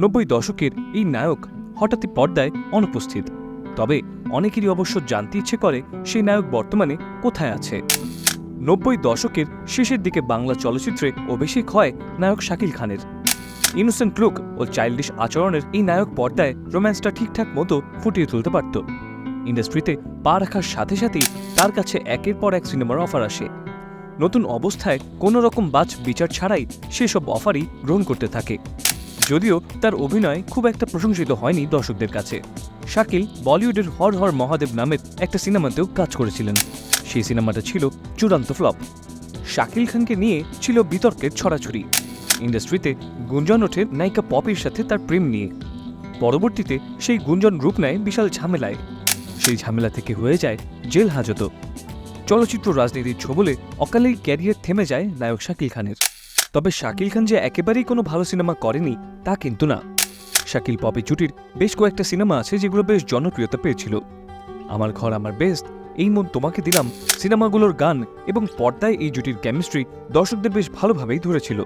নব্বই দশকের এই নায়ক হঠাৎই পর্দায় অনুপস্থিত। তবে অনেকেরই অবশ্য জানতে ইচ্ছে করে সেই নায়ক বর্তমানে কোথায় আছে। নব্বই দশকের শেষের দিকে বাংলা চলচ্চিত্রে অভিষেক হয় নায়ক শাকিল খানের। ইনোসেন্ট লুক ও চাইল্ডিশ আচরণের এই নায়ক পর্দায় রোম্যান্সটা ঠিকঠাক মতো ফুটিয়ে তুলতে পারত। ইন্ডাস্ট্রিতে পা রাখার সাথে সাথেই তার কাছে একের পর এক সিনেমার অফার আসে। নতুন অবস্থায় কোনো রকম বাজ বিচার ছাড়াই সেসব অফারই গ্রহণ করতে থাকে। যদিও তার অভিনয় খুব একটা প্রশংসিত হয়নি দর্শকদের কাছে। শাকিল বলিউডের হর হর মহাদেব নামের একটা সিনেমাতেও কাজ করেছিলেন। সেই সিনেমাটা ছিল চূড়ান্ত ফ্লপ। শাকিল খানকে নিয়ে ছিল বিতর্কের ছড়াছড়ি। ইন্ডাস্ট্রিতে গুঞ্জন ওঠে নায়িকা পপির সাথে তার প্রেম নিয়ে। পরবর্তীতে সেই গুঞ্জন রূপ নেয় বিশাল ঝামেলায়। সেই ঝামেলা থেকে হয়ে যায় জেল হাজত। চলচ্চিত্র রাজনীতির ছোবলে অকালেই ক্যারিয়ার থেমে যায় নায়ক শাকিল খানের। তবে শাকিল খান যে একেবারেই কোনো ভালো সিনেমা করেনি, তা কিন্তু না। শাকিল পপি জুটির বেশ কয়েকটা সিনেমা আছে যেগুলো বেশ জনপ্রিয়তা পেয়েছিল। আমার ঘর আমার বেস্ট এই মন তোমাকে দিলাম। সিনেমাগুলোর গান এবং পর্দায় এই জুটির কেমিস্ট্রি দর্শকদের বেশ ভালোভাবেই ধরেছিল।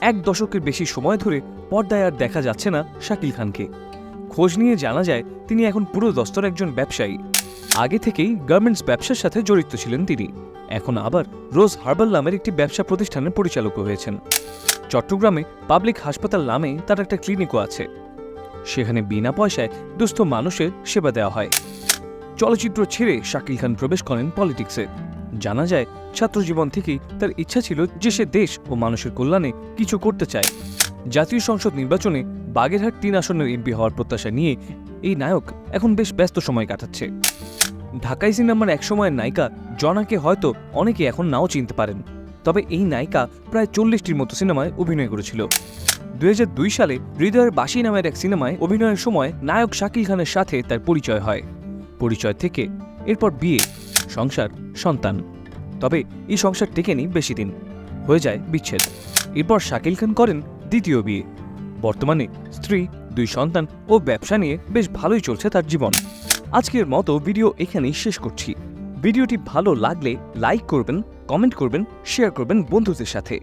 এক দশকের বেশি সময় ধরে পর্দায় আর দেখা যাচ্ছে না শাকিল খানকে। খোঁজ নিয়ে জানা যায়, তিনি এখন পুরো দস্তর একজন ব্যবসায়ী। আগে থেকেই গার্মেন্টস ব্যবসার সাথে জড়িত ছিলেন তিনি। এখন আবার রোজ হার্বাল নামের একটি ব্যবসা প্রতিষ্ঠানের পরিচালক হয়েছেন। চট্টগ্রামে পাবলিক হাসপাতাল নামে তার একটা ক্লিনিকও আছে। সেখানে বিনা পয়সায় দুস্থ মানুষের সেবা দেওয়া হয়। চলচ্চিত্র ছেড়ে শাকিল খান প্রবেশ করেন পলিটিক্সে। জানা যায়, ছাত্রজীবন থেকেই তার ইচ্ছা ছিল যে সে দেশ ও মানুষের কল্যাণে কিছু করতে চায়। জাতীয় সংসদ নির্বাচনে বাগেরহাট তিন আসনের এমপি হওয়ার প্রত্যাশা নিয়ে এই নায়ক এখন বেশ ব্যস্ত সময় কাটাচ্ছে। ঢাকাই সিনেমার একসময়ের নায়িকা জনাকে হয়তো অনেকে এখন নাও চিনতে পারেন, তবে এই নায়িকা প্রায় চল্লিশটির মতো সিনেমায় অভিনয় করেছিল। দুই হাজার দুই সালে হৃদয়ের বাসী নামের এক সিনেমায় অভিনয়ের সময় নায়ক শাকিল খানের সাথে তার পরিচয় হয়। পরিচয় থেকে এরপর বিয়ে, সংসার, সন্তান। তবে এই সংসার টেকেনি বেশি দিন, হয়ে যায় বিচ্ছেদ। এরপর শাকিল খান করেন দ্বিতীয় বিয়ে। বর্তমানে স্ত্রী, দুই সন্তান ও ব্যবসা নিয়ে বেশ ভালোই চলছে তার জীবন। আজকের মতো ভিডিও এখানেই শেষ করছি। ভিডিওটি ভালো লাগলে লাইক করবেন, কমেন্ট করবেন, শেয়ার করবেন বন্ধুদের সাথে।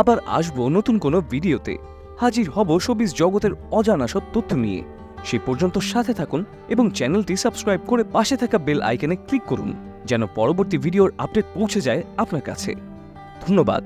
আবার আসব নতুন কোনো ভিডিওতে। হাজির হব শোবিজ জগতের অজানা সব তথ্য নিয়ে। সে পর্যন্ত সাথে থাকুন এবং চ্যানেলটি সাবস্ক্রাইব করে পাশে থাকা বেল আইকনে ক্লিক করুন, যেন পরবর্তী ভিডিওর আপডেট পৌঁছে যায় আপনার কাছে। ধন্যবাদ।